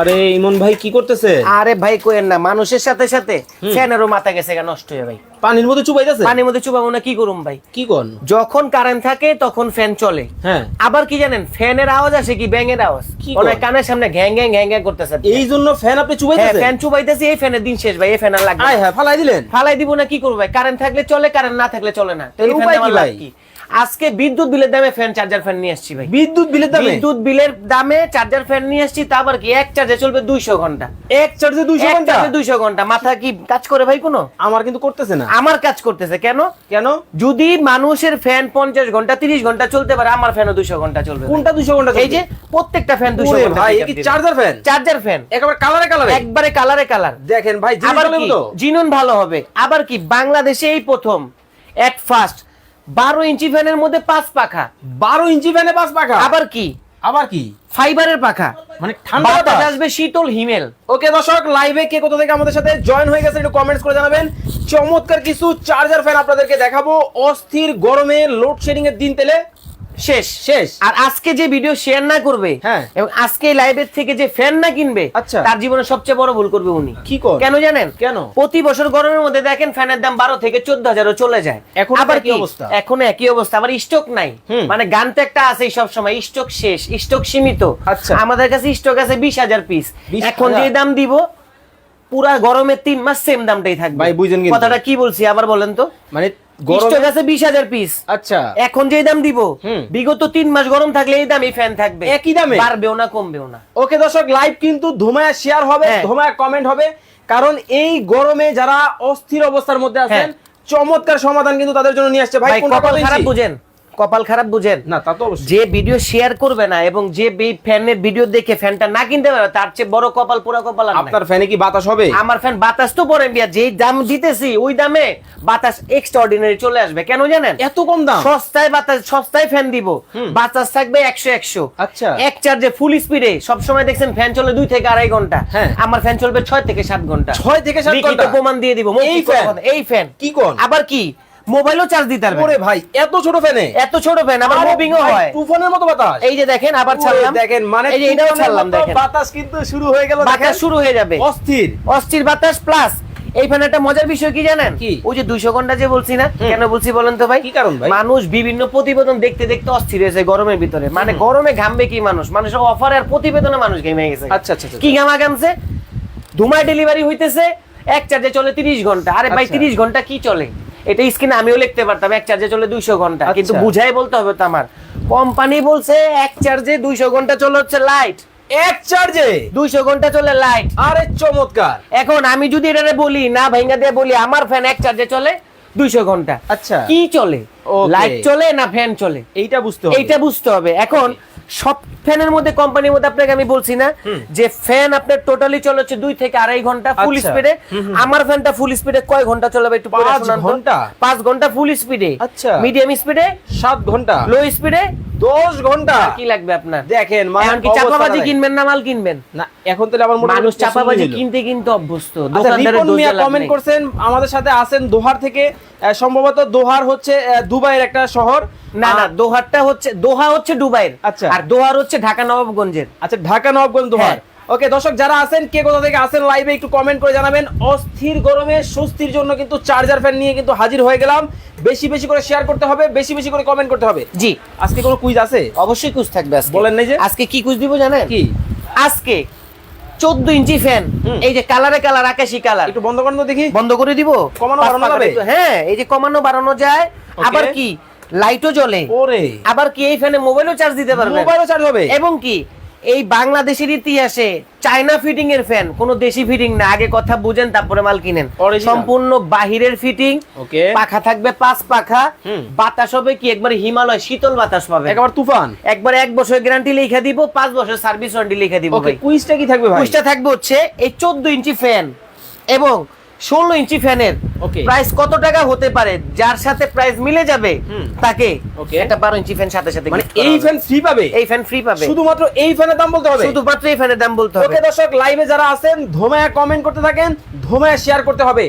আরে ইমন ভাই কি করতেছে? আরে ভাই কোয়েন না মানুষের সাথে সাথে ফ্যানেরও মাথা গেছে নষ্ট হয়ে ভাই। পানির মধ্যে চুবাইতেছে? পানির মধ্যে চুপাবো না কি করুম ভাই? কি কোন? যখন কারেন্ট থাকে তখন ফ্যান চলে। হ্যাঁ। আবার কি জানেন ফ্যানের আওয়াজ আসে কি ব্যাঙের আওয়াজ? কর? কানের সামনে ঘ্যাং ঘ্যাং ঘ্যাং ঘ্যাং করতেছে। এই জন্য ফ্যান আপনি হ্যাঁ চুবাইতেছে ফ্যান চুবাইতেছি এই ফ্যানের দিন শেষ ভাই এই ফ্যান আর লাগবে হ্যাঁ ফালাই দিলেন। ফালাই দিব না কি করব ভাই? কারেন্ট থাকলে চলে কারেন্ট না থাকলে চলে না। তাহলে উপায় কি ভাই? আজকে বিদ্যুৎ বিলের দামে ফ্যান চার্জার ফ্যান নিয়ে আসছি ভাই। বিদ্যুৎ বিলের দামে? বিদ্যুৎ বিলের দামে চার্জার ফ্যান নিয়ে আসছি তা আবার কি? এক চার্জে চলবে দুইশো ঘণ্টা। এক চার্জে দুইশো এক ঘণ্টা? দুইশো ঘণ্টা। মাথা কি কাজ করে ভাই কোনো? আমার কিন্তু করতেছে না। আমার কাজ করতেছে। কেন? কেন? যদি মানুষের ফ্যান পঞ্চাশ ঘণ্টা তিরিশ ঘণ্টা চলতে পারে আমার ফ্যানও দুইশো ঘণ্টা চলবে কোনটা দুইশো ঘণ্টা এই যে প্রত্যেকটা ফ্যান দুইশো ঘণ্টা ভাই এ কি চার্জার ফ্যান চার্জার ফ্যান একবার কালারে কালারে একবারে কালারে কালার দেখেন ভাই জিনন ভালো হবে। আবার কি? বাংলাদেশে এই প্রথম এট ফার্স্ট বারো ইঞ্চি ফ্যানের মধ্যে পাঁচ পাখা। বারো ইঞ্চি ফ্যানে পাঁচ পাখা? আবার কি? আবার কি? ফাইবারের পাখা। মানে ঠান্ডা বাতাস। আসবে শীতল হিমেল। ওকে দর্শক লাইভে কে কোথা থেকে আমাদের সাথে জয়েন হয়ে গেছে একটু কমেন্টস করে জানাবেন। চমৎকার কিছু চার্জার ফ্যান আপনাদেরকে দেখাবো। অস্থির গরমে লোডশেডিং এর দিন তেলে শেষ শেষ আর আজকে যে ভিডিও শেয়ার না করবে হ্যাঁ। এবং আজকে লাইভের থেকে যে ফ্যান না কিনবে আচ্ছা। তার জীবনে সবচেয়ে বড় ভুল করবে উনি কি কর? কেন জানেন কেন? প্রতি বছর গরমের মধ্যে দেখেন ফ্যানের দাম বারো থেকে চোদ্দ হাজারও চলে যায় এখনও আবার কি অবস্থা। এখন একই অবস্থা আবার স্টক নাই। মানে গান তো একটা আছে সব সময় স্টক শেষ স্টক সীমিত আচ্ছা। আমাদের কাছে স্টক আছে বিশ হাজার পিস এখন যে দাম দিব পুরা গরমের তিন মাস সেম দামটাই থাকবে ভাই, বুঝেন কথাটা কি বলছি আবার বলেন তো মানে স্টক আছে বিশ হাজার পিস আচ্ছা। এখন যে দাম দিব বিগত তিন মাস গরম থাকলে এই দামই ফ্যান থাকবে। একই দামে? বাড়বেও না কমবেও না। ওকে দর্শক লাইভ কিন্তু ধুমায়া শেয়ার হবে হ্যাঁ। ধুমায়া কমেন্ট হবে। কারণ এই গরমে যারা অস্থির অবস্থার মধ্যে আছেন হ্যাঁ। চমৎকার সমাধান কিন্তু তাদের জন্য নিয়ে আসছে। ভাই ভাই কোনটা খারাপ বুঝেন। কপাল খারাপ বুঝেন? না তা তো যে ভিডিও শেয়ার করবে না এবং যে ফ্যানের ভিডিও দেখে ফ্যানটা না কিনতে পারবে তার চেয়ে বড় কপাল পুরো কপাল আপনার ফ্যানে কি বাতাস হবে? আমার ফ্যান বাতাস তো পরে বিয়া যেই দাম দিতেছি ওই দামে বাতাস এক্সট্রা অর্ডিনারি চলে আসবে। কেন জানেন? এত কম দাম? সস্তায় বাতাস সস্তায় ফ্যান দিব। বাতাস থাকবে একশো একশো। আচ্ছা। এক চার্জে ফুল স্পিডে সবসময় দেখছেন ফ্যান চলে দুই থেকে আড়াই ঘণ্টা। হ্যাঁ। আমার ফ্যান চলবে ছয় থেকে সাত ঘণ্টা। ছয় থেকে সাত লিখিত ঘণ্টা? প্রমাণ দিয়ে দিব। এই ফ্যান? এই ফ্যান কি কোন? আবার কি? মোবাইলও চার্জ দিতে পারবে ওরে ভাই এত ছোট ফ্যানে এত ছোট ফ্যান আবার মুভিং ও হয়। তুফানের মতো বাতাস। এই যে দেখেন আবার ছাড়লাম। দেখেন মানে এই যে এটাও ছাড়লাম দেখেন। বাতাস কিন্তু শুরু হয়ে গেল বাতাস শুরু হয়ে যাবে। অস্থির। অস্থির বাতাস প্লাস এই ফ্যান একটা মজার বিষয় কি জানেন? ওই যে দুইশো ঘণ্টা যে বলছি না কেন বলছি বলেন তো ভাই? কি কারণ ভাই? মানুষ বিভিন্ন প্রতিবেদন দেখতে দেখতে অস্থির হয়েছে গরমের ভিতরে। মানে গরমে ঘামবে কি মানুষ? মানুষের অফার আর প্রতিবেদনে মানুষ ঘেমে গেছে আচ্ছা, আচ্ছা, আচ্ছা। কি ঘামা ঘামছে? ধুমায় ডেলিভারি হইতেছে এক চার্জে চলে তিরিশ ঘণ্টা। আরে ভাই আচ্ছা। তিরিশ ঘণ্টা কি চলে? এটা স্ক্রিনে আমিও লিখতে পারতাম এক চার্জে চলে দুইশো ঘণ্টা। কিন্তু আচ্ছা। বুঝাই বলতে হবে তো আমার। কোম্পানি বলছে এক চার্জে দুইশো ঘণ্টা চলে হচ্ছে লাইট এক চার্জে দুইশো ঘণ্টা চলে লাইট আরে চমৎকার। এখন আমি যদি এটা বলি না ভাইঙ্গা দিয়ে বলি আমার ফ্যান এক চার্জে চলে দুইশো ঘণ্টা। আচ্ছা। কি চলে? লাইট চলে না ফ্যান চলে? এইটা বুঝতে হবে। এইটা বুঝতে হবে। এখন সব ফ্যানের মধ্যে কোম্পানির মধ্যে আপনাকে আমি বলছি না যে ফ্যান আপনার টোটালি চলে হচ্ছে দুই থেকে আড়াই ঘণ্টা ফুল আচ্ছা। স্পিডে আমার ফ্যানটা ফুল স্পিডে কয় ঘণ্টা চলবে একটু পাঁচ ঘণ্টা? পাঁচ ঘণ্টা ফুল স্পিডে আচ্ছা। মিডিয়াম স্পিডে সাত ঘণ্টা। লো স্পিডে দশ ঘণ্টা। কি লাগবে আপনার? দেখেন মানে এখন কি চাপাবাজি কিনবেন না মাল কিনবেন? না এখন তাহলে আমার মানুষ চাপাবাজি কিনতে কিনতে অভ্যস্ত। আচ্ছা কমেন্ট করছেন আমাদের সাথে আছেন দোহার থেকে। সম্ভবত দোহার হচ্ছে দুবাইয়ের একটা শহর। না না দোহারটা হচ্ছে দোহা হচ্ছে দুবাইয়ের। আচ্ছা। আর দোহার হচ্ছে ঢাকা নবাবগঞ্জের। আচ্ছা ঢাকা নবাবগঞ্জ দোহার। হ্যাঁ। ওকে দর্শক যারা আছেন কে কোথা থেকে আছেন লাইভে একটু কমেন্ট করে জানাবেন। অস্থির গরমে স্বস্তির জন্য কিন্তু চার্জার ফ্যান নিয়ে কিন্তু হাজির হয়ে গেলাম। বেশি বেশি করে শেয়ার করতে হবে বেশি বেশি করে কমেন্ট করতে হবে। জি। আজকে কোনো কুইজ আছে? অবশ্যই কুজ থাকবে আজকে। বলেন নাই যে? আজকে কি কুজ দিব জানেন? কি? আজকে চোদ্দ ইঞ্চি ফ্যান এই যে কালারে কালার আকাশি কালার একটু বন্ধ করেন তো দেখি। বন্ধ করে দিব? কমানো বাড়ানো যাবে? হ্যাঁ এই যে কমানো বাড়ানো যায়। আবার কি? লাইটও জ্বলে। ওরে। আবার কি এই ফ্যানে মোবাইলও চার্জ দিতে পারবে? মোবাইলও চার্জ হবে। এবং কি এই বাংলাদেশের ইতিহাসে চায়না ফিটিং এর ফ্যান কোন দেশি ফিটিং না। আগে কথা বুঝেন তারপরে মাল কিনেন। সম্পূর্ণ বাহিরের ফিটিং Okay. পাখা থাকবে পাঁচ পাখা। বাতাস হবে কি? একবার হিমালয় শীতল বাতাস পাবে। একবার তুফান। একবার এক বছর গ্যারান্টি লিখে দিব পাঁচ বছর সার্ভিস ওয়ারেন্টি লিখে দিব ওকে কুইজটা কি থাকবে ভাই? কুইজটা থাকবে হচ্ছে এই চোদ্দ ইঞ্চি ফ্যান এবং ষোলো ইঞ্চি ফ্যানের. প্রাইস কত টাকা হতে পারে? যার সাথে প্রাইস মিলে যাবে তাকে. একটা বারো ইঞ্চি ফ্যান সাথে সাথে মানে এই ফ্যান ফ্রি পাবে? এই ফ্যান ফ্রি পাবে। শুধুমাত্র এই ফ্যানের দাম বলতে হবে? শুধুমাত্র এই ফ্যানের দাম বলতে হবে। ওকে দর্শক লাইভে যারা আছেন ধোমায়া কমেন্ট করতে থাকেন ধোমায়া শেয়ার করতে হবে।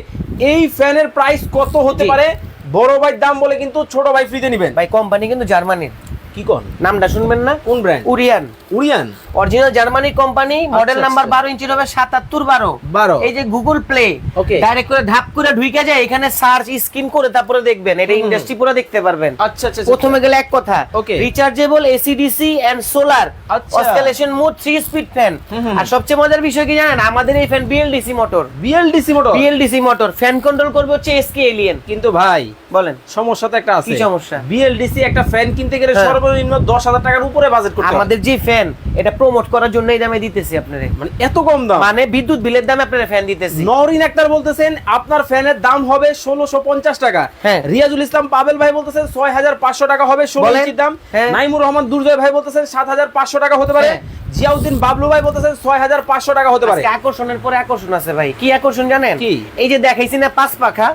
এই ফ্যানের প্রাইস কত হতে পারে? বড় ভাই দাম বলে কিন্তু ছোট ভাই ফ্রিতে নেবেন। ভাই কোম্পানি কিন্তু জার্মানির। কি কোন? নামটা শুনবেন না? কোন ব্র্যান্ড উরিয়ান। উড়িয়ান অরিজিনাল জার্মানি কোম্পানি মডেল আচ্ছা, নাম্বার আচ্ছা। বারো ইঞ্চির হবে সাতাত্তর বারো। 12 এই যে গুগল প্লে Okay. ডাইরেক্ট করে ধাপ করে ঢুকে যায় এখানে সার্চ স্ক্রিন করে তারপরে দেখবেন। এটা ইন্ডাস্ট্রি পুরো দেখতে পারবেন। আচ্ছা আচ্ছা প্রথমে গেলে এক কথা Okay. Rechargeable AC DC and solar আচ্ছা। Oscillation mode three speed fan. আর সবচেয়ে মজার বিষয় কি জানেন? আমাদের এই fan BLDC motor BLDC motor BLDC motor fan control করবে হচ্ছে এসকে এলিয়েন কিন্তু ভাই বলেন। সমস্যা তো একটা আছে। কি সমস্যা? বিএলডিসি একটা ফ্যান কিনতে গেলে হ্যাঁ। সর্বনিম্ন দশ হাজার টাকার উপরে বাজেট করতে আমাদের যে ফ্যান এটা প্রমোট করার জন্য এই দামে দিতেছি আপনারে মানে এত কম দাম মানে বিদ্যুৎ বিলের দামে আপনারা ফ্যান দিতেছি নরিন আক্তার বলতেছেন আপনার ফ্যানের দাম হবে ষোলোশো পঞ্চাশ টাকা হ্যাঁ। রিয়াজুল ইসলাম পাবেল ভাই বলতেছেন ছয় হাজার পাঁচশো টাকা হবে ষোলো। ইঞ্চির দাম হ্যাঁ। নাইমুর রহমান দুর্জয় ভাই বলতেছেন সাত হাজার পাঁচশো টাকা হতে পারে হ্যাঁ। জিয়াউদ্দিন বাবলু ভাই বলতেছেন ছয় হাজার পাঁচশো টাকা হতে পারে আকর্ষণের পরে আকর্ষণ আছে ভাই কি আকর্ষণ জানেন? এই যে দেখাইছি না পাঁচ পাখা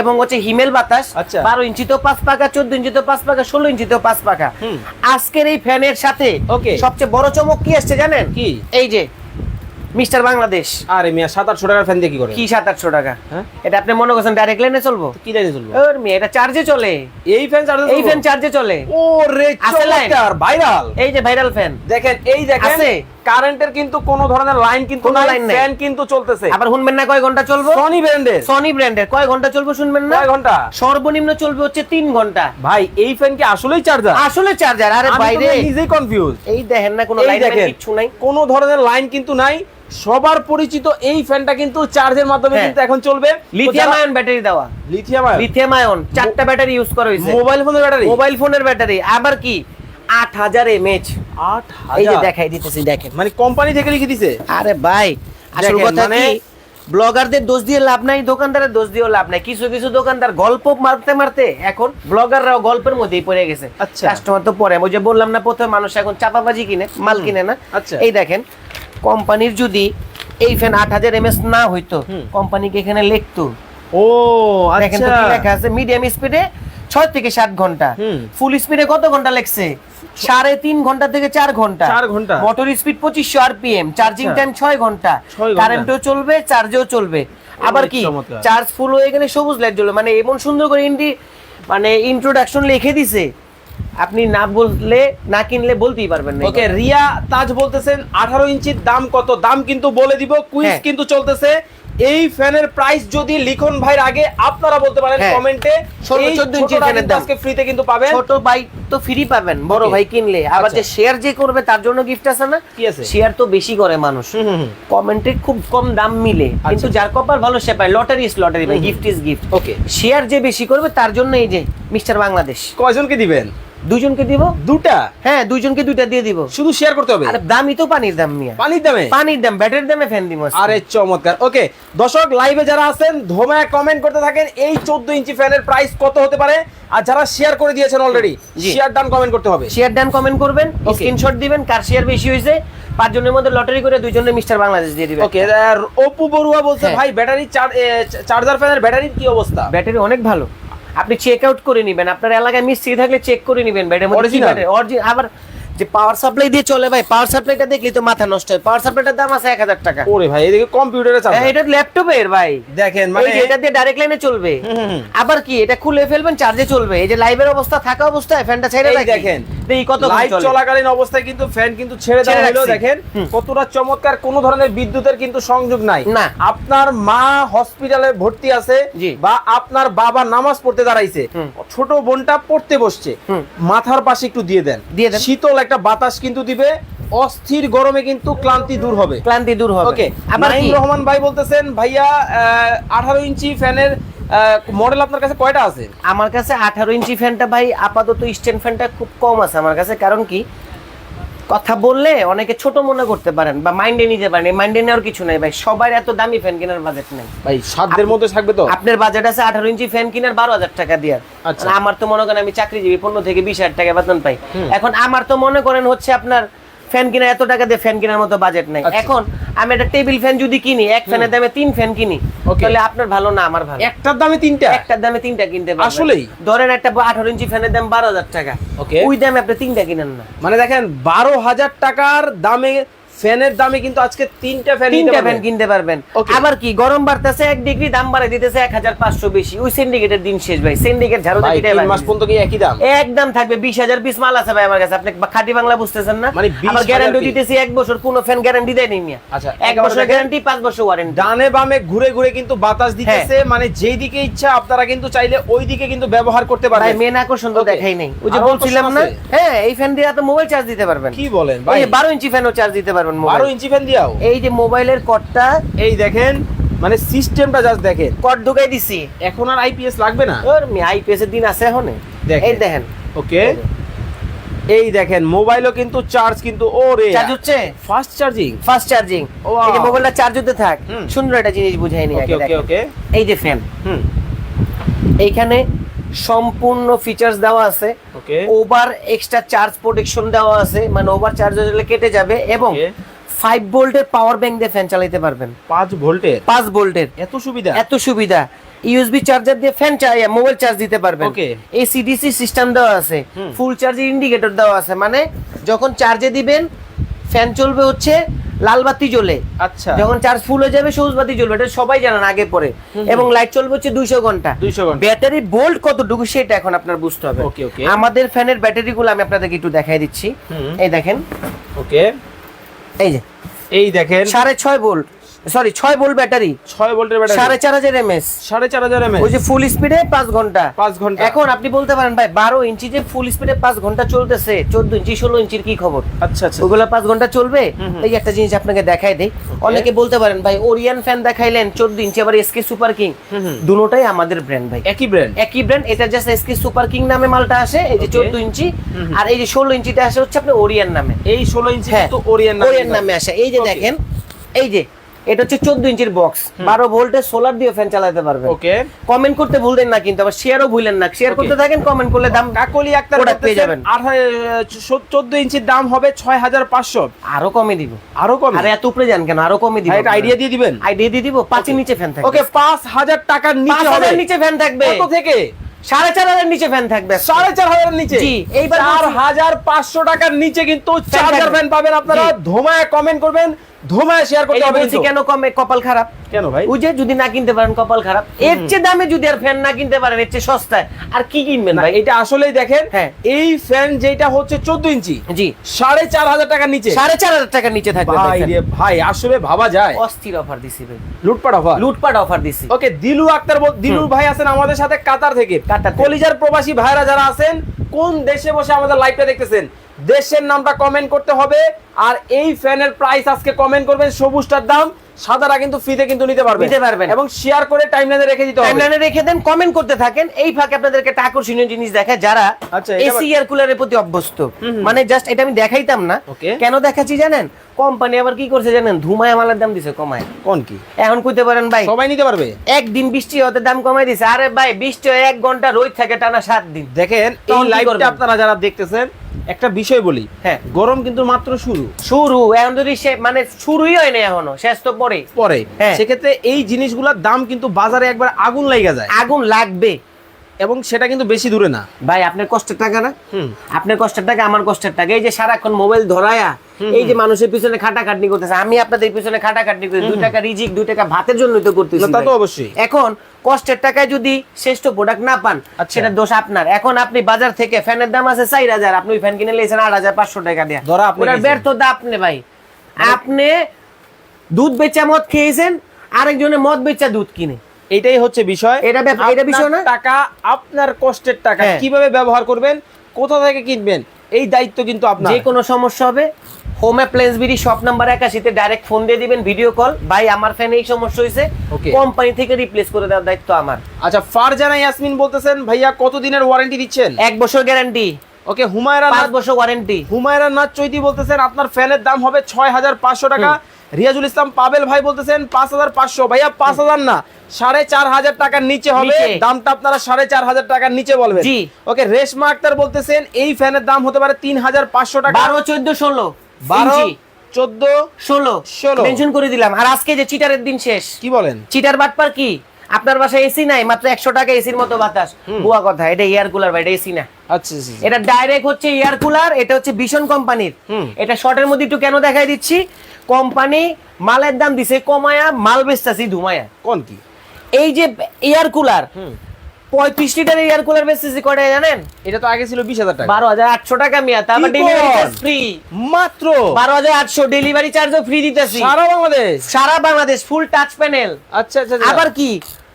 এবং হচ্ছে হিমেল বাতাস আচ্ছা। বারো ইঞ্চি তো পাঁচ পাখা চোদ্দ ইঞ্চি তো পাঁচ পাখা ষোলো ইঞ্চি তো পাঁচ পাখা। আজকের এই ফ্যানের সাথে ওকে। সবচেয়ে বড় চমক কি আসছে জানেন? কি? এই যে মিস্টার বাংলাদেশ। আরে মিয়া সাত আটশো টাকার ফ্যান দিয়ে কি করে? কি সাত আটশো টাকা? হ্যাঁ? এটা আপনি মনে করছেন ডাইরেক্ট লাইনে চলবো? কি লাইনে চলবো? ওর মিয়া এটা চার্জে চলে। এই ফ্যান চার্জে এই ফ্যান চার্জে চলে। ও রে চমৎকার ভাইরাল এই যে ভাইরাল ফ্যান দেখেন এই দেখেন। আছে? কারেন্টের কিন্তু কোনো ধরনের লাইন কিন্তু কোনো নাই line নাই। ফ্যান কিন্তু চলতেছে। আবার শুনবেন না কয় ঘণ্টা চলবো? সনি ব্র্যান্ডের সনি ব্র্যান্ডের কয় ঘণ্টা চলবে শুনবেন না? কয় ঘণ্টা? সর্বনিম্ন চলবে হচ্ছে তিন ঘণ্টা। ভাই এই ফ্যান কি আসলেই চার্জার আসলে চার্জার আরে বাইরে নিজেই কনফিউজ এই দেখেন না কোনো লাইন কিচ্ছু নাই। কোনো ধরনের লাইন কিন্তু নাই। সবার পরিচিত এই ফ্যানটা কিন্তু চার্জের মাধ্যমে হ্যাঁ। কিন্তু এখন চলবে। লিথিয়াম আয়ন ব্যাটারি দেওয়া। লিথিয়াম আয়ন লিথিয়াম আয়ন চারটা ব্যাটারি ইউজ করা হয়েছে। মোবাইল ফোনের ব্যাটারি মোবাইল ফোনের ব্যাটারি আবার কি? আট হাজার এমএচ আট এই যে দেখাই দিতেছি দেখেন। মানে কোম্পানি থেকে লিখে দিছে? আরে ভাই আসল কথা মানে- কি ব্লগারদের দোষ দিয়ে লাভ নাই দোকানদারের দোষ দিয়েও লাভ নাই। কিছু কিছু দোকানদার গল্প মারতে মারতে এখন ব্লগাররাও গল্পের মধ্যেই পড়ে গেছে। আচ্ছা। কাস্টমার তো পরে ওই যে বললাম না প্রথমে মানুষ এখন চাপাবাজি কিনে মাল কিনে না। আচ্ছা। এই দেখেন কোম্পানির যদি এই ফ্যান আট হাজার এমএস না হইতো। কোম্পানিকে এখানে লিখতো। ও দেখেন লেখা আছে মিডিয়াম স্পিডে ছয় থেকে সাত ঘণ্টা। ফুল স্পিডে কত ঘণ্টা লেখছে সাড়ে তিন ঘণ্টা থেকে চার ঘণ্টা। চার ঘণ্টা। মোটর স্পিড পঁচিশশো আরপিএম চার্জিং। টাইম ছয় ঘণ্টা। কারেন্টও চলবে চার্জেও চলবে। আবার কি? চার্জ ফুল হয়ে গেলে সবুজ লাইট জ্বলবে। মানে এমন সুন্দর করে ইন্ডি মানে ইন্ট্রোডাকশন লিখে দিছে। আপনি না বললে না কিনলে বলতেই পারবেন না ওকে রিয়া তাজ বলতেছেন আঠারো ইঞ্চির দাম কত? দাম কিন্তু বলে দিব কুইজ হ্যাঁ। কিন্তু চলতেছে। এই ফ্যানের প্রাইস যদি লিখন ভাইয়ের আগে আপনারা বলতে পারেন হ্যাঁ। কমেন্টে ফ্যানের দাম। আজকে ফ্রিতে কিন্তু পাবেন। ছোট ভাই তো ফ্রি পাবেন বড় ভাই কিনলে। আবার আচ্ছা। যে শেয়ার যে করবে তার জন্য গিফট আছে না? শেয়ার তো বেশি করে মানুষ। কমেন্টে খুব কম দাম মিলে। কিন্তু যার কপাল ভালো সে পায়। লটারি ইজ লটারি ভাই। Gift is gift okay share যে বেশি করবে তার জন্য এই যে মিস্টার বাংলাদেশ কয়জনকে দিবেন? দুজনকে দিব? দুটা? হ্যাঁ দুইজনকে দুইটা দিয়ে দিব। শুধু শেয়ার করতে হবে? আরে দামই তো পানির দাম মিয়া। পানির দামে? পানির দাম ব্যাটারির দামে ফ্যান দিব আরে চমৎকার। ওকে দর্শক লাইভে যারা আছেন ধোমায় কমেন্ট করতে থাকেন এই চোদ্দ ইঞ্চি ফ্যানের প্রাইস কত হতে পারে? আর যারা শেয়ার করে দিয়েছেন অলরেডি শেয়ার ডান কমেন্ট করতে হবে। শেয়ার ডান কমেন্ট করবেন. স্ক্রিনশট দিবেন কার শেয়ার বেশি হয়েছে পাঁচজনের মধ্যে লটারি করে দুইজনের মিস্টার বাংলাদেশ দিয়ে দিবেন। ওকে আর অপু বড়ুয়া বলছে হ্যাঁ। ভাই ব্যাটারি চার্জার ফ্যানের ব্যাটারির কি অবস্থা? ব্যাটারি অনেক ভালো। আপনি চেক আউট করে নেবেন। আপনার এলাকায় মিস্ত্রি থাকলে চেক করে নেবেন ব্যাটারি অরিজিনাল আবার যে পাওয়ার সাপ্লাই দিয়ে চলে ভাই পাওয়ার সাপ্লাইটা দেখলি তো মাথা নষ্ট হয়। পাওয়ার সাপ্লাইটার দাম আছে এক হাজার টাকা। ওরে ভাই এদিকে কম্পিউটারে হ্যাঁ, চার্জার এটা ল্যাপটপের ভাই। দেখেন মানে এটা দিয়ে ডাইরেক্ট লাইনে চলবে। আবার কি এটা খুলে ফেলবেন চার্জে চলবে। এই যে লাইভের অবস্থা থাকা অবস্থায় ফ্যানটা ছেড়ে রাখি দেখেন দেখি কত লাইভ চলাকালীন অবস্থায় কিন্তু ফ্যান কিন্তু ছেড়ে দেওয়া হলো দেখেন। কতটা চমৎকার কোনো ধরনের বিদ্যুতের কিন্তু সংযোগ নাই। না। আপনার মা হসপিটালে ভর্তি আছে। বা আপনার বাবা নামাজ পড়তে দাঁড়াইছে। ছোট বোনটা পড়তে বসছে। মাথার পাশে একটু দিয়ে দেন। দিয়ে দেন। শীতল একটা বাতাস কিন্তু দিবে অস্থির গরমে কিন্তু ক্লান্তি দূর হবে। ক্লান্তি দূর হবে। ওকে নাইম রহমান ভাই বলতেছেন ভাইয়া আঠারো ইঞ্চি ফ্যানের মডেল আপনার কাছে কয়টা আছে? আমার কাছে আঠারো ইঞ্চি ফ্যানটা ভাই আপাতত স্ট্যান্ড ফ্যানটা খুব কম আছে আমার কাছে। কারণ কি? কথা বললে অনেকে ছোট মনে করতে পারেন বা মাইন্ডে নিতে পারেন। মাইন্ডে নেওয়ার কিছু নাই ভাই। সবার এত দামি ফ্যান কেনার বাজেট নেই। ভাই সাধ্যের মধ্যে থাকবে তো? আপনার বাজেট আছে আঠারো ইঞ্চি ফ্যান কেনার বারো হাজার টাকা দিয়ে। আচ্ছা। আমার তো মনে করেন আমি চাকরিজীবী পনেরো থেকে বিশ হাজার টাকা বেতন পাই। এখন আমার তো মনে করেন হচ্ছে আপনার ফ্যান কিনা এত টাকা দিয়ে ফ্যান কেনার মতো বাজেট নাই। আচ্ছা। এখন আমি একটা টেবিল ফ্যান যদি কিনি এক ফ্যানের দামে তিন ফ্যান কিনি. তাহলে আপনার ভালো না আমার ভালো। একটার দামে তিনটা? একটার দামে তিনটা কিনতে পারবেন। আসলেই? ধরেন একটা আঠারো ইঞ্চি ফ্যানের দাম বারো হাজার টাকা। ওকে ওই দামে আপনি তিনটা কিনেন না। মানে দেখেন বারো হাজার টাকার দামে ফ্যানের দামে কিন্তু আজকে তিনটা ফ্যান তিনটা ফ্যান কিনতে পারবেন। আবার কি গরম বাড়তেছে এক ডিগ্রি দাম বাড়াই দিতেছে এক হাজার পাঁচশো বেশি। ওই সিন্ডিকেটের দিন শেষ ভাই সিন্ডিকেট ঝাড়ু ভাই দিতে তিন মাস পর্যন্ত কি একই দাম? একদম থাকবে বিশ হাজার পিস মাল আছে ভাই আমার কাছে। আপনি খাঁটি বাংলা বুঝতেছেন না? মানে আমার গ্যারান্টি দিতেছি এক বছর কোনো ফ্যান গ্যারান্টি দেয়নি মিয়া। আচ্ছা, এক বছর গ্যারান্টি পাঁচ বছর ওয়ারেন্টি ডানে বামে ঘুরে ঘুরে কিন্তু বাতাস দিতেছে মানে যেই দিকে ইচ্ছা আপনারা কিন্তু চাইলে ওই দিকে কিন্তু ব্যবহার করতে ভাই মেন আকর্ষণ তো দেখাই নাই। ওই যে বলছিলাম না হ্যাঁ এই ফ্যান দিয়ে তো মোবাইল চার্জ দিতে পারবেন। কি বলেন ভাই? যে বারো ইঞ্চি ফ্যানও চার্জ দিতে পারবেন বারো মোবাইল ইঞ্চি ফ্যান দিয়াও। এই যে মোবাইলের কটটা এই দেখেন মানে সিস্টেমটা জাস্ট দেখেন। কট ঢুকাই দিছি। এখন আর আইপিএস লাগবে না? ওর মি আইপিএস এর দিন আছে এখন। এই দেখেন। ওকে। এই দেখেন। মোবাইলও কিন্তু চার্জ কিন্তু ওরে। চার্জ হচ্ছে? Fast charging fast charging. এই যে মোবাইলটা চার্জ হতে থাক। সুন্দর একটা জিনিস বুঝাই নি ওকে আগে ওকে ওকে এই যে ফ্যান হুম। এইখানে সম্পূর্ণ ফিচার্স দেওয়া আছে। Okay over extra charge protection দেওয়া আছে মানে ওভার চার্জ হলে কেটে যাবে এবং Okay. ফাইভ ভোল্টের পাওয়ার ব্যাংক দিয়ে ফ্যান চালাতে পারবেন। পাঁচ ভোল্টের পাঁচ ভোল্টের এত সুবিধা? এত সুবিধা। ইউএসবি চার্জার দিয়ে ফ্যান মোবাইল চার্জ দিতে পারবেন। Okay. এই সিডিসি সিস্টেম দেওয়া আছে। ফুল চার্জের ইন্ডিকেটর দেওয়া আছে মানে যখন চার্জে দিবেন ফ্যান চলবে হচ্ছে লাল বাতি জ্বলে। আচ্ছা। যখন চার্জ ফুল হয়ে যাবে সবুজ বাতি জ্বলবে এটা সবাই জানেন আগে পরে। এবং লাইট চলবে হচ্ছে দুইশো ঘণ্টা। 200 ঘণ্টা। ব্যাটারি বোল্ট কতটুকু সেটা এখন আপনার বুঝতে হবে। ওকে ওকে আমাদের ফ্যানের ব্যাটারি গুলো আমি আপনাদেরকে একটু দেখাই দিচ্ছি। এই দেখেন। ওকে এই যে। এই দেখেন। সাড়ে ছয় ভোল্ট সরি ছয় ভোল্ট ব্যাটারি ছয় ভোল্টের ব্যাটারি সাড়ে চার হাজার এমএস সাড়ে চার হাজার এমএচ ওই যে ফুল স্পিডে পাঁচ ঘণ্টা। পাঁচ ঘণ্টা। এখন আপনি বলতে পারেন ভাই বারো ইঞ্চি যে ফুল স্পিডে পাঁচ ঘণ্টা চলতেছে চোদ্দ ইঞ্চি ষোলো ইঞ্চির কি খবর? আচ্ছা আচ্ছা। ওগুলো পাঁচ ঘণ্টা চলবে। এই একটা জিনিস আপনাকে দেখাই দেই। অনেকে বলতে পারেন ভাই ওরিয়ান ফ্যান দেখাইলেন চোদ্দ ইঞ্চি আবার এসকে সুপার কিং। দুটোটাই আমাদের ব্র্যান্ড ভাই। একই ব্র্যান্ড একই ব্র্যান্ড এটা জাস্ট এসকে সুপার কিং নামে মালটা আসে এই যে চোদ্দ ইঞ্চি। আর এই যে ষোলো ইঞ্চিটা আসে হচ্ছে আপনার ওরিয়ান নামে। এই ষোলো ইঞ্চি হ্যাঁ ওরিয়ান ওরিয়ান নামে আসে। এই যে দেখেন এই যে এটা হচ্ছে চোদ্দ ইঞ্চির বক্স বারো ভোল্টের সোলার দিয়ে ফ্যান চালাতে পারবেন। ওকে। কমেন্ট করতে ভুলবেন না কিন্তু আবার শেয়ারও ভুলেন না। শেয়ার করতে থাকেন কমেন্ট করলে দাম কাকলি Product পেয়ে যাবেন। চোদ্দ ইঞ্চির দাম হবে ছয় হাজার পাঁচশো। আরও কমে দিব। আরও কম? আরে এত উপরে যান কেন? আরও কমে দিব একটা আইডিয়া দিয়ে দিবেন? আইডিয়া দিয়ে দিব পাঁচের নিচে ফ্যান থাকবে। ওকে পাঁচ হাজার টাকার নিচে হবে। নিচে ফ্যান থাকবে। কত থেকে? সাড়ে চার হাজার নিচে ফ্যান থাকবে সাড়ে চার হাজারের নিচে? এইবার চার হাজার পাঁচশো টাকার নিচে কিন্তু চার্জার থাকবে। ফ্যান পাবেন আপনারা। ধোমায় কমেন্ট করবেন। ধোমায় শেয়ার করতে হবে বলছি। কেন কমে? কপাল খারাপ। কেন ভাই? ওই যে যদি না কিনতে পারেন কপাল খারাপ। এর চেয়ে দামে যদি আর ফ্যান না কিনতে পারেন এর চেয়ে সস্তায়। আর কি কিনবেন ভাই? এটা আসলেই দেখেন হ্যাঁ। এই ফ্যান যেটা হচ্ছে চোদ্দ ইঞ্চি জি। সাড়ে চার হাজার টাকার নিচে। সাড়ে চার হাজার টাকার নিচে থাকবে ভাই রে ভাই আসলে ভাবা যায়। অস্থির অফার দিছি ভাই। লুটপাট অফার লুটপাট অফার দিছি। ওকে দিলু আক্তার বল- দিলুর ভাই আছেন আমাদের সাথে কাতার থেকে। কাতার কলিজার প্রবাসী ভাইরা যারা আছেন কোন দেশে বসে আমাদের লাইভটা দেখতেছেন? দেশের নামটা কমেন্ট করতে হবে। আর এই ফ্যানের প্রাইস আজকে কমেন্ট করবেন সবুজটার দাম। সাদাটা কিন্তু ফ্রিতে কিন্তু নিতে পারবেন। নিতে পারবেন। এবং শেয়ার করে টাইমলাইনে রেখে দিতে হবে। টাইমলাইনে রেখে দেন কমেন্ট করতে থাকেন। এই ফাঁকে আপনাদেরকে একটা আকর্ষণীয় জিনিস দেখায় যারা আচ্ছা, এসি এয়ার কুলারের প্রতি অভ্যস্ত। মানে জাস্ট এটা আমি দেখাইতাম না। কেন দেখাচ্ছি জানেন? কোম্পানি আবার কি করছে জানেন? ধুমায় মালের দাম দিছে কমায়। কোন কি? এখন কইতে পারেন ভাই সবাই নিতে পারবে? একদিন বৃষ্টি হতে দাম কমাই দিছে। আরে ভাই বৃষ্টি এক ঘণ্টা রোদ থাকে টানা সাত দিন। দেখেন এই লাইভটা আপনারা যারা দেখতেছেন একটা বিষয় বলি হ্যাঁ। গরম কিন্তু মাত্র শুরু। শুরু এখন যদি সে মানে শুরুই হয় না এখনও শেষ তো পরে। পরে। হ্যাঁ। সেক্ষেত্রে এই জিনিসগুলোর দাম কিন্তু বাজারে একবার আগুন লাগা যায়। আগুন লাগবে। এবং সেটা কিন্তু বেশি দূরে না। ভাই আপনার কষ্টের টাকা না? হুম। আপনার কষ্টের টাকা আমার কষ্টের টাকা। এই যে সারাক্ষণ মোবাইল ধরায়া এই যে মানুষের পিছনে খাটাখাটনি করতেছে আমি আপনাদের পিছনে খাটাখাটনি করি দুই টাকা রিজিক দুই টাকা ভাতের জন্যই তো করতেছি তা তো অবশ্যই। এখন কষ্টের টাকায় যদি শ্রেষ্ঠ প্রোডাক্ট না পান আচ্ছা। সেটা দোষ আপনার এখন আপনি বাজার থেকে ফ্যানের দাম আছে চার হাজার আপনি ওই ফ্যান কিনে নিয়েছেন আট হাজার পাঁচশো টাকা দেয়া ধরা আপনি ওটার নিয়েছেন। ব্যর্থতা আপনি ভাই আপনি দুধ বেচা মদ খেয়েছেন আরেকজনে মদ বেচা দুধ কিনে এটাই হচ্ছে বিষয় এটা এটা বিষয় না? টাকা আপনার কষ্টের টাকা হ্যাঁ। কীভাবে ব্যবহার করবেন কোথা থেকে কিনবেন এই দায়িত্ব কিন্তু আপনার যে কোনো সমস্যা হবে home appliance BD shop number একাশিতে direct phone দিয়ে দিবেন ভিডিও কল ভাই আমার ফ্যানে এই সমস্যা হয়েছে কোম্পানি থেকে রিপ্লেস করে দেওয়ার দায়িত্ব আমার। আচ্ছা ফারজানা ইয়াসমিন বলতেছেন ভাইয়া কত দিনের ওয়ারেন্টি দিচ্ছেন? এক বছর গ্যারান্টি ওকে হুমায়রা পাঁচ বছর ওয়ারেন্টি হুমায়রা নাথ চৈতি বলতেছেন আপনার ফ্যানের দাম হবে ছয় হাজার পাঁচশো টাকা। রিয়াজুল ইসলাম পাবেল ভাই বলতেছেন পাঁচ হাজার পাঁচশো। ভাইয়া পাঁচ হাজার না সাড়ে চার হাজার টাকার নিচে হবে। দামটা আপনারা সাড়ে চার হাজার টাকার নিচে বলবেন। জি। ওকে রেশমা আক্তার বলতেছেন এই ফ্যানের দাম হতে পারে তিন হাজার পাঁচশো টাকা। বারো চোদ্দ ষোলো। বারো চোদ্দ ষোলো। ষোলো। মেনশন করে দিলাম। আর আজকে যে চিটারের দিন শেষ। কি বলেন? চিটার বাটপার কি? আপনার বাসায় এসি নাই মাত্র একশো টাকা এসির মতো বাতাস। বুয়া কথা এটা এয়ার কুলার ভাই এটা এসি না। আচ্ছা আচ্ছা, আচ্ছা। এটা ডাইরেক্ট হচ্ছে এয়ার কুলার এটা হচ্ছে ভীষণ কোম্পানির। এটা শর্টের মধ্যে একটু কেন দেখাই দিচ্ছি? কোম্পানি মালের দাম দিছে কমায়া মাল বেচতাছি ধুমায়া। কোন কি? এই যে এয়ার কুলার হুম পঁয়ত্রিশ লিটার এয়ার কুলার বেচতেছি কটা জানেন? এটা তো আগে ছিল বিশ হাজার টাকা। বারো হাজার আটশো টাকা মিয়া তারপর ডেলিভারি চার্জ ফ্রি মাত্র? বারো হাজার আটশো ডেলিভারি চার্জও ফ্রি দিতেছি। সারা বাংলাদেশ? সারা বাংলাদেশ ফুল টাচ প্যানেল আচ্ছা আচ্ছা। আবার কি?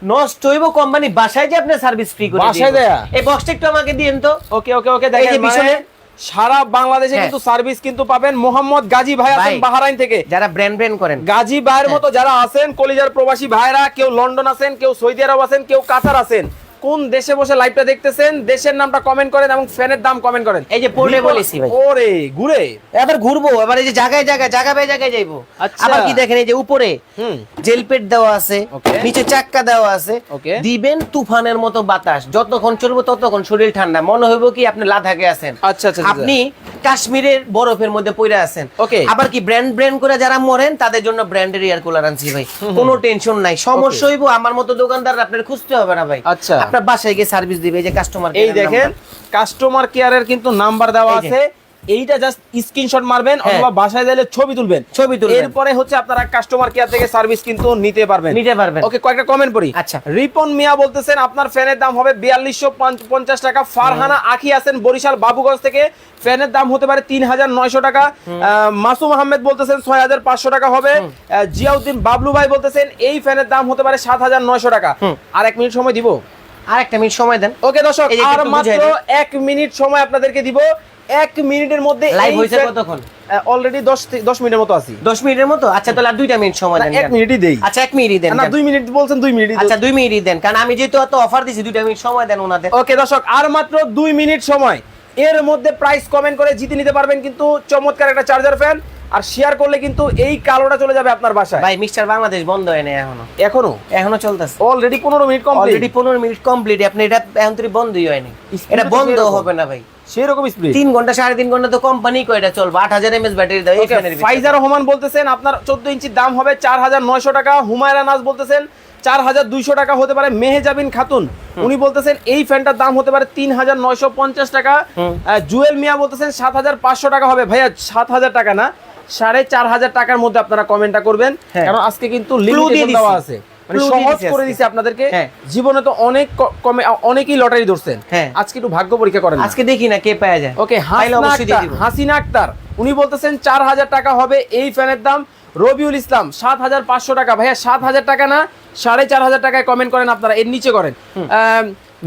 নষ্ট হইব কোম্পানি বাসায় যে আপনি সার্ভিস ফ্রি করে বাসায় দেয়া? এই বক্সটা একটু আমাকে দিন তো। ওকে ওকে ওকে এই দেখেন যে মানে পিছনে- সারা বাংলাদেশে হ্যাঁ। কিন্তু সার্ভিস কিন্তু পাবেন মোহাম্মদ গাজী ভাই আছেন বাহারাইন থেকে। যারা ব্র্যান্ড ব্র্যান্ড করেন। গাজী ভাইয়ের হ্যাঁ। মতো যারা আছেন কলিজার প্রবাসী ভাইরা কেউ লন্ডন আছেন কেউ সৌদি আরব আছেন কেউ কাতার আছেন কোন দেশে বসে লাইভটা দেখতেছেন? দেশের নামটা কমেন্ট করেন এবং ফ্যানের দাম কমেন্ট করেন। এই যে portable AC ভাই। ওরে ঘুরে। এবার ঘুরবো এবার এই যে জায়গায় জায়গায় জায়গা বাই জায়গায় যাইবো। আচ্ছা। আবার কি দেখেন এই যে উপরে হুম। জেল পেট দেওয়া আছে নিচে চাক্কা দেওয়া আছে. দিবেন তুফানের মতো বাতাস যতক্ষণ চলবে ততক্ষণ শরীর ঠান্ডা। মনে হইব কি আপনি লাদাখে আছেন। আচ্ছা, আচ্ছা, আচ্ছা। আপনি কাশ্মীরের বরফের মধ্যে পড়ে আছেন। ওকে। আবার কি ব্র্যান্ড ব্র্যান্ড করে যারা মরেন তাদের জন্য ব্র্যান্ডের এয়ার কুলার আনছি ভাই। কোনো টেনশন নাই। সমস্যা হইব আমার মতো দোকানদার আপনার খুঁজতে হবে না ভাই। আচ্ছা। আপনার বাসায় গিয়ে সার্ভিস দিবে এই যে কাস্টমার এই দেখেন কাস্টমার কেয়ারের কিন্তু নাম্বার দেওয়া আছে। এইটা জাস্ট স্ক্রিনশট মারবেন হ্যাঁ। অথবা বাসায় গেলে ছবি তুলবেন। ছবি তুলবেন। এরপরে হচ্ছে আপনারা কাস্টমার কেয়ার থেকে সার্ভিস কিন্তু নিতে পারবেন। নিতে পারবেন। ওকে কয়েকটা কমেন্ট পড়ি। আচ্ছা। রিপন মিয়া বলতেছেন আপনার ফ্যানের দাম হবে বিয়াল্লিশশো পঞ্চাশ টাকা। ফারহানা আখি আছেন বরিশাল বাবুগঞ্জ থেকে। ফ্যানের দাম হতে পারে তিন হাজার নয়শো টাকা। মাসুম আহমেদ বলতেছেন ছয় হাজার পাঁচশো টাকা হবে। জিয়াউদ্দিন বাবলু ভাই বলতেছেন এই ফ্যানের দাম হতে পারে সাত হাজার নয়শো টাকা। আর এক মিনিট সময় দিব। আর একটা মিনিট সময় দেন। ওকে দর্শক আর মাত্র এক মিনিট সময় আপনাদেরকে দিব। এক মিনিটের মধ্যে লাইভ হয়েছে কতক্ষণ? অলরেডি দশ থে- দশ মিনিটের মতো আছি। দশ মিনিটের মতো? আচ্ছা তাহলে আর দুইটা মিনিট সময় দেন এক মিনিটই দেই। আচ্ছা এক মিনিটই দেন না দুই মিনিট বলছেন দুই মিনিট আচ্ছা দুই মিনিটই দেন। কারণ আমি যেহেতু এত অফার দিছি দুইটা মিনিট সময় দেন ওনাদের। ওকে দর্শক আর মাত্র দুই মিনিট সময়। এর মধ্যে প্রাইস কমেন্ট করে জিতে নিতে পারবেন কিন্তু চমৎকার একটা চার্জার ফ্যান আর শেয়ার করলে কিন্তু এই কালোটা চলে যাবে আপনার বাসায়। ভাই মিস্টার বাংলাদেশ বন্ধ হয় না এখনও। এখনও? এখনও চলতেছে। অলরেডি পনেরো মিনিট কমপ্লিট অলরেডি পনেরো মিনিট কমপ্লিট আপনি এটা এখন তুই বন্ধই হয়নি। এটা বন্ধ হবে না ভাই। সেরকম স্পিড তিন ঘণ্টা সাড়ে তিন ঘণ্টা তো কোম্পানি কো এটা চলবে? আট হাজার এমএস ব্যাটারি ফ্যানের ফাইজার রহমান বলতেছেন আপনার চোদ্দ ইঞ্চির দাম হবে চার হাজার নয়শো টাকা। হুমায়রা নাজ বলতেছেন চার হাজার দুইশো টাকা হতে পারে মেহেজাবিন খাতুন। উনি বলতেছেন এই ফ্যানটার দাম হতে পারে তিন হাজার নয়শো পঞ্চাশ টাকা। জুয়েল মিয়া বলতেছেন সাত হাজার পাঁচশো টাকা হবে। ভাইয়া সাত হাজার টাকা না? সাড়ে চার হাজার টাকার মধ্যে আপনারা কমেন্টটা করবেন। হ্যাঁ। কারণ আজকে কিন্তু দেওয়া আছে। মানে Clue দিয়ে সহজ করে দিছি আপনাদেরকে। হ্যাঁ। জীবনে তো অনেক কমে অনেকেই লটারি ধরছেন। হ্যাঁ। আজকে একটু ভাগ্য পরীক্ষা করেন আজকে দেখি না কে পাওয়া যায়। ওকে হাসিনা আক্তার উনি বলতেছেন চার হাজার টাকা হবে এই ফ্যানের দাম। রবিউল ইসলাম সাত হাজার পাঁচশো টাকা। ভাইয়া সাত হাজার টাকা না সাড়ে চার হাজার টাকায় কমেন্ট করেন আপনারা এর নিচে করেন।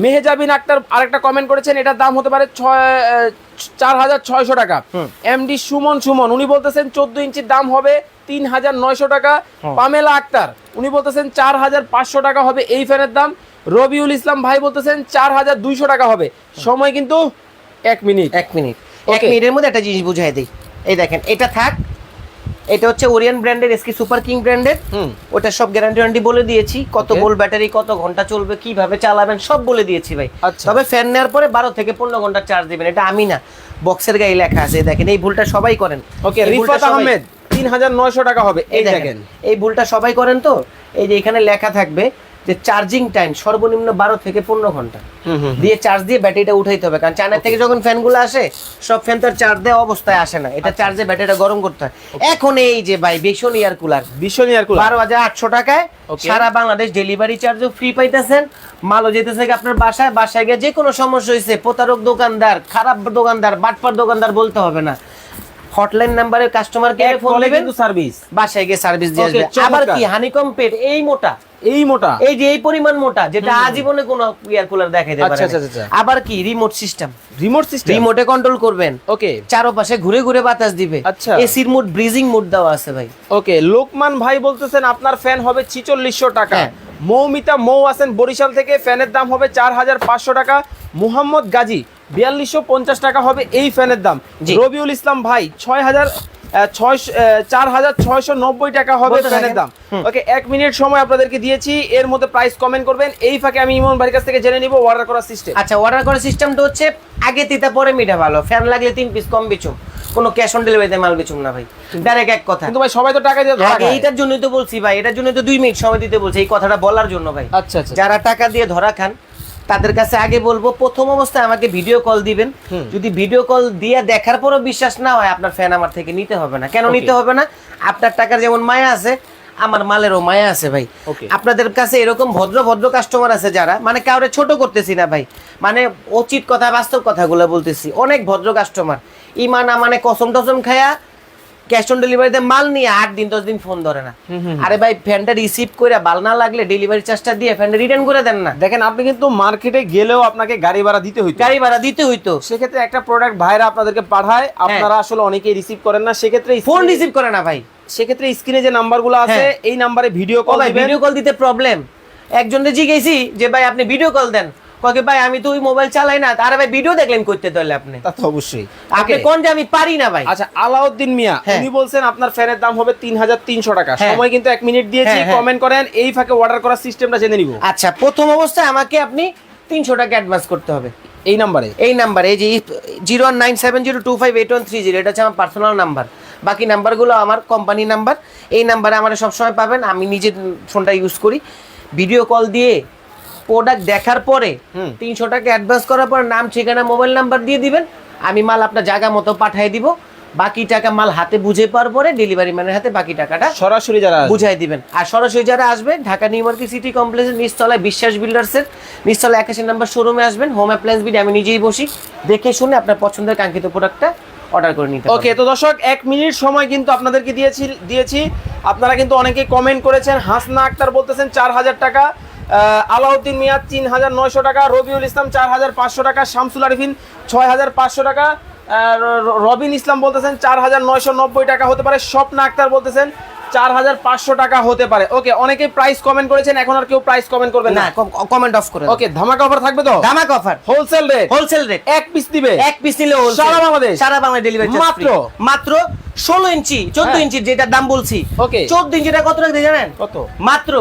মেহেজাবিন আক্তার আরেকটা কমেন্ট করেছেন এটার দাম হতে পারে ছয় চার হাজার ছয়শো টাকা। এমডি সুমন সুমন উনি বলতেছেন চোদ্দ ইঞ্চির দাম হবে তিন হাজার নয়শো টাকা। পামেলা আক্তার উনি বলতেছেন চার হাজার পাঁচশো টাকা হবে এই ফ্যানের দাম। রবিউল ইসলাম ভাই বলতেছেন চার হাজার দুইশো টাকা হবে। সময় কিন্তু এক মিনিট। এক মিনিট। এক মিনিটের মধ্যে একটা জিনিস বুঝাই দিই। এই দেখেন এটা থাক এটা হচ্ছে ওরিয়ান ব্র্যান্ডের এসকি সুপার কিং ব্র্যান্ডের। ওটা সব গ্যারান্টি ওয়ারেন্টি বলে দিয়েছি। কত. ভোল্ট ব্যাটারি কত ঘণ্টা চলবে কীভাবে চালাবেন সব বলে দিয়েছি ভাই। আচ্ছা। তবে ফ্যান নেওয়ার পরে বারো থেকে পনেরো ঘণ্টা চার্জ দেবেন। এটা আমি না বক্সের গায়ে লেখা আছে দেখেন এই ভুলটা সবাই করেন। ওকে রিফাত আহমেদ তিন হাজার নয়শো টাকা হবে এই দেখেন। এই ভুলটা সবাই করেন তো? এই যে এখানে লেখা থাকবে যে চার্জিং টাইম সর্বনিম্ন বারো থেকে পনেরো ঘণ্টা। দিয়ে চার্জ দিয়ে ব্যাটারিটা উঠাইতে হবে। কারণ চায়না থেকে যখন ফ্যানগুলো আসে সব ফ্যান তো আর চার্জ দেওয়া অবস্থায় আসে না। আচ্ছা। এটা চার্জে ব্যাটারিটা গরম করতে হয়। এখন এই যে ভাই ভীষণ এয়ার কুলার ভীষণ এয়ার কুলার বারো হাজার আটশো টাকায় সারা বাংলাদেশ ডেলিভারি চার্জও ফ্রি পাইতেছেন। মালও যেতেছে কি আপনার বাসায়। বাসায় গিয়ে যে কোনো সমস্যা হয়েছে প্রতারক দোকানদার খারাপ দোকানদার বাটপার দোকানদার বলতে হবে না। হটলাইন নাম্বারে কাস্টমার কেয়ারে ফোন দিবেন কিন্তু সার্ভিস বাসায় গিয়ে সার্ভিস দিয়ে আসবে। আবার কি হানিকম পেট এই মোটা? এই মোটা? এই যে এই পরিমাণ মোটা যেটা আজীবনে কোনো এয়ার কুলার দেখাইতে আচ্ছা, পারে আচ্ছা, আচ্ছা। আবার কি রিমোট সিস্টেম রিমোট সিস্টেম রিমোটে কন্ট্রোল করবেন। ওকে চারপাশে ঘুরে ঘুরে বাতাস দিবে। আচ্ছা। এসির মুড ব্রিজিং মুড দেওয়া আছে ভাই। ওকে লোকমান ভাই বলতেছেন আপনার ফ্যান হবে ছিচল্লিশশো টাকা। হ্যাঁ। মৌমিতা মৌ আছেন বরিশাল থেকে ফ্যানের দাম হবে চার হাজার পাঁচশো টাকা। মুহাম্মদ গাজী বিয়াল্লিশশো পঞ্চাশ টাকা হবে এই ফ্যানের দাম। রবিউল ইসলাম ভাই ছয় হাজার চার হাজার ছয়শো নব্বই টাকা হবে ফ্যানের দাম। ওকে এক মিনিট সময় আপনাদেরকে দিয়েছি এর মধ্যে প্রাইস কমেন্ট করবেন। এই ফাঁকে আমি ইমন ভাইয়ের কাছ থেকে জেনে নিব অর্ডার করার সিস্টেম আচ্ছা অর্ডার করার সিস্টেমটা হচ্ছে আগে তিতা পরে মিঠা ভালো। ফ্যান লাগলে তিন পিস কম বেচুম। কোনো ক্যাশ অন ডেলিভারিতে মাল বেচুম না ভাই। ডাইরেক্ট এক কথা। কিন্তু ভাই সবাই তো টাকা দিয়ে ধরা এইটার জন্যই তো বলছি ভাই এটার জন্য তো দুই মিনিট সময় দিতে বলছি এই কথাটা বলার জন্য ভাই। আচ্ছা আচ্ছা। যারা টাকা দিয়ে ধরা খান তাদের কাছে আগে বলব প্রথম অবস্থায় আমাকে ভিডিও কল দিবেন। যদি ভিডিও কল দিয়ে দেখার পরও বিশ্বাস না হয় আপনার ফ্যান আমার থেকে নিতে হবে না। কেন নিতে হবে না? আপনার টাকার যেমন মায়া আছে আমার মালেরও মায়া আছে ভাই. আপনাদের কাছে এরকম ভদ্র ভদ্র কাস্টমার আছে যারা মানে কাউরে ছোট করতেছি না ভাই। মানে উচিত কথা বাস্তব কথাগুলো বলতেছি। অনেক ভদ্র কাস্টমার ইমান মানে কসম টসম খায়া ক্যাশ অন ডেলিভারিতে মাল নিয়ে আট দিন দশ দিন ফোন ধরে না। আরে ভাই ফ্যানটা রিসিভ করে বাল না লাগলে ডেলিভারি চার্জটা দিয়ে ফ্যানটা রিটার্ন করে দেন না। দেখেন আপনি কিন্তু মার্কেটে গেলেও আপনাকে গাড়ি ভাড়া দিতে হইতো। গাড়ি ভাড়া দিতে হইতো। সেক্ষেত্রে একটা প্রোডাক্ট ভাইরা আপনাদেরকে পাঠায় আপনারা আসলে অনেকেই রিসিভ করেন না। সেক্ষেত্রে ফোন রিসিভ করে না ভাই। সেক্ষেত্রে স্ক্রিনে যে নাম্বারগুলো আছে হ্যাঁ। এই নাম্বারে ভিডিও কল ভিডিও কল দিতে প্রবলেম একজনকে জিজ্ঞেসি যে ভাই আপনি ভিডিও কল দেন। ককে ভাই আমি তো ওই মোবাইল চালাই না। তার ভাই ভিডিও দেখলেন করতে তাহলে আপনি? তা তো অবশ্যই। আপনি কোন যে আমি পারি না ভাই। আচ্ছা আলাউদ্দিন মিয়া হ্যাঁ। উনি বলছেন আপনার ফ্যানের দাম হবে তিন হাজার তিনশো টাকা। হ্যাঁ। সময় কিন্তু এক মিনিট দিয়েছি হ্যাঁ, হ্যাঁ। কমেন্ট করেন এই ফাঁকে অর্ডার করার সিস্টেমটা জেনে নিব। আচ্ছা প্রথম অবস্থায় আমাকে আপনি তিনশো টাকা অ্যাডভান্স করতে হবে। এই নাম্বারে এই নাম্বার এই যে zero one nine seven zero two five eight one three zero এটা হচ্ছে আমার পার্সোনাল নাম্বার বাকি নাম্বারগুলো আমার কোম্পানি নাম্বার এই নাম্বারে আমার সবসময় পাবেন। আমি নিজে ফোনটা ইউজ করি। ভিডিও কল দিয়ে প্রোডাক্ট দেখার পরে। তিনশো টাকা অ্যাডভান্স করার পর নাম ঠিকানা মোবাইল নাম্বার দিয়ে দিবেন। আমি মাল আপনার জায়গা মতো পাঠিয়ে দিব। বাকি টাকা মাল হাতে বুঝে পাওয়ার পরে ডেলিভারি ম্যানের হাতে বাকি টাকাটা সরাসরি যারা। বুঝাই দিবেন। আর সরাসরি যারা আসবে ঢাকা নিউ মার্কেট সিটি কমপ্লেক্সের নিচতলায় বিশ্বাস বিল্ডার্সের নিচতলায় একাশি নাম্বার শোরুমে আসবেন। হোম অ্যাপ্লায়েন্স বিডি আমি নিজেই বসি। দেখে শুনে আপনার পছন্দের কাঙ্ক্ষিত প্রোডাক্টটা অর্ডার করে নিতে ওকে তো দর্শক এক মিনিট সময় কিন্তু আপনাদেরকে দিয়েছি দিয়েছি। আপনারা কিন্তু অনেকেই কমেন্ট করেছেন হাসনা আক্তার বলতেছেন চার হাজার টাকা। আলাউদ্দিন মিয়াদ তিন হাজার নয়শো টাকা রবিউল ইসলাম চার হাজার পাঁচশো টাকা শামসুল আরিফিন ছয় হাজার পাঁচশো টাকা রবিন ইসলাম বলতেছেন চার হাজার নয়শো নব্বই টাকা হতে পারে স্বপ্না আক্তার বলতেছেন চার হাজার পাঁচশো টাকা হতে পারে। ওকে অনেকেই প্রাইস কমেন্ট করেছেন এখন আর কেউ প্রাইস কমেন্ট করবেন না। কমেন্ট অফ করে ওকে ধামাকা অফার থাকবে তো? দামাক offer wholesale rate wholesale rate এক পিস দিবে। এক পিস নিলে সারা বাংলাদেশ? সারা বাংলাদেশ ডেলিভারি মাত্র? মাত্র ষোলো ইঞ্চি চোদ্দ হ্যাঁ। ইঞ্চি যেটার দাম বলছি। ওকে। চোদ্দ ইঞ্চিটা কত টাকা দিয়ে জানেন? কত? মাত্র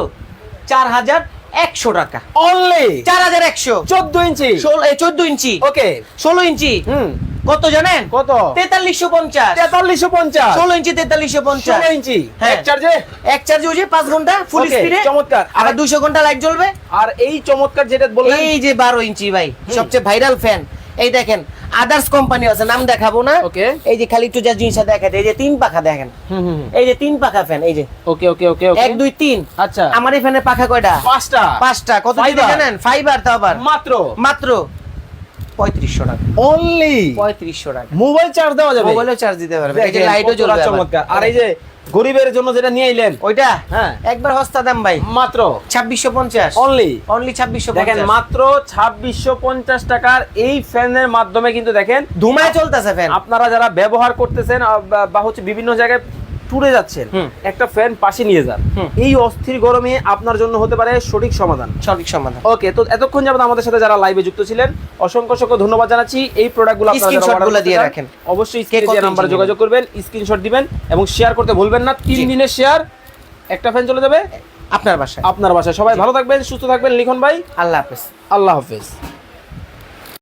চার হাজার একশো টাকা। অনলি চার হাজার একশো। চোদ্দ ইঞ্চি? চোদ্দ ইঞ্চি। ওকে। ষোলো ইঞ্চি। হুম। কত জানেন? কত? তেতাল্লিশশো পঞ্চাশ। তেতাল্লিশশো পঞ্চাশ। ষোলো ইঞ্চি তেতাল্লিশশো পঞ্চাশ। ষোলো ইঞ্চি। হ্যাঁ। এক চার্জে এক চার্জ হচ্ছে পাঁচ ঘণ্টা ফুল স্পিডে চমৎকার। আবার দুশো ঘণ্টা লাইট জ্বলবে। আর এই চমৎকার যেটা বললেন এই যে বারো ইঞ্চি ভাই। সবচেয়ে ভাইরাল ফ্যান এই দেখেন আদার্স কোম্পানি আছে নাম দেখাবো না। ওকে এই যে খালি একটু যা জিনিসটা দেখাতে এই যে তিন পাখা দেখেন। হুম হুম এই যে তিন পাখা ফ্যান এই যে। ওকে ওকে ওকে ওকে এক দুই তিন। আচ্ছা। আমার এই ফ্যানের পাখা কয়টা? পাঁচটা। পাঁচটা। কত? জানেন? ফাইবার তো আবার। মাত্র। মাত্র। পঁয়ত্রিশশো টাকা। অনলি পঁয়ত্রিশশো টাকা। মোবাইল চার্জ দেওয়া যাবে? মোবাইলেও চার্জ দিতে পারবে। এই যে লাইটও জ্বলবে চমৎকার। আর এই যে গরিবের জন্য যেটা নিয়ে এলেন ওইটা? হ্যাঁ। একবার হস্তা দাম ভাই। মাত্র? ছাব্বিশশো পঞ্চাশ। অনলি অনলি ছাব্বিশশো দেখেন মাত্র ছাব্বিশশো পঞ্চাশ টাকার এই ফ্যানের মাধ্যমে কিন্তু দেখেন ধুমায় চলতেছে ফ্যান। আপনারা যারা ব্যবহার করতেছেন বা হচ্ছে বিভিন্ন জায়গায় ট্যুরে যাচ্ছেন একটা ফ্যান পাশে নিয়ে যান। এই অস্থির গরমে আপনার জন্য হতে পারে সঠিক সমাধান। সঠিক সমাধান। ওকে তো এতক্ষণ যাবত আমাদের সাথে যারা লাইভে যুক্ত ছিলেন অসংখ্য অসংখ্য ধন্যবাদ জানাচ্ছি। এই প্রোডাক্টগুলো আপনারা দিয়ে রাখেন। অবশ্যই স্ক্রিনে নাম্বারে যোগাযোগ করবেন স্ক্রিনশট দিবেন এবং শেয়ার করতে ভুলবেন না। তিন। দিনের শেয়ার একটা ফ্যান চলে যাবে আপনার বাসায়। আপনার বাসায়। সবাই ভালো থাকবেন সুস্থ থাকবেন। লিখন ভাই আল্লাহ হাফেজ। আল্লাহ হাফেজ।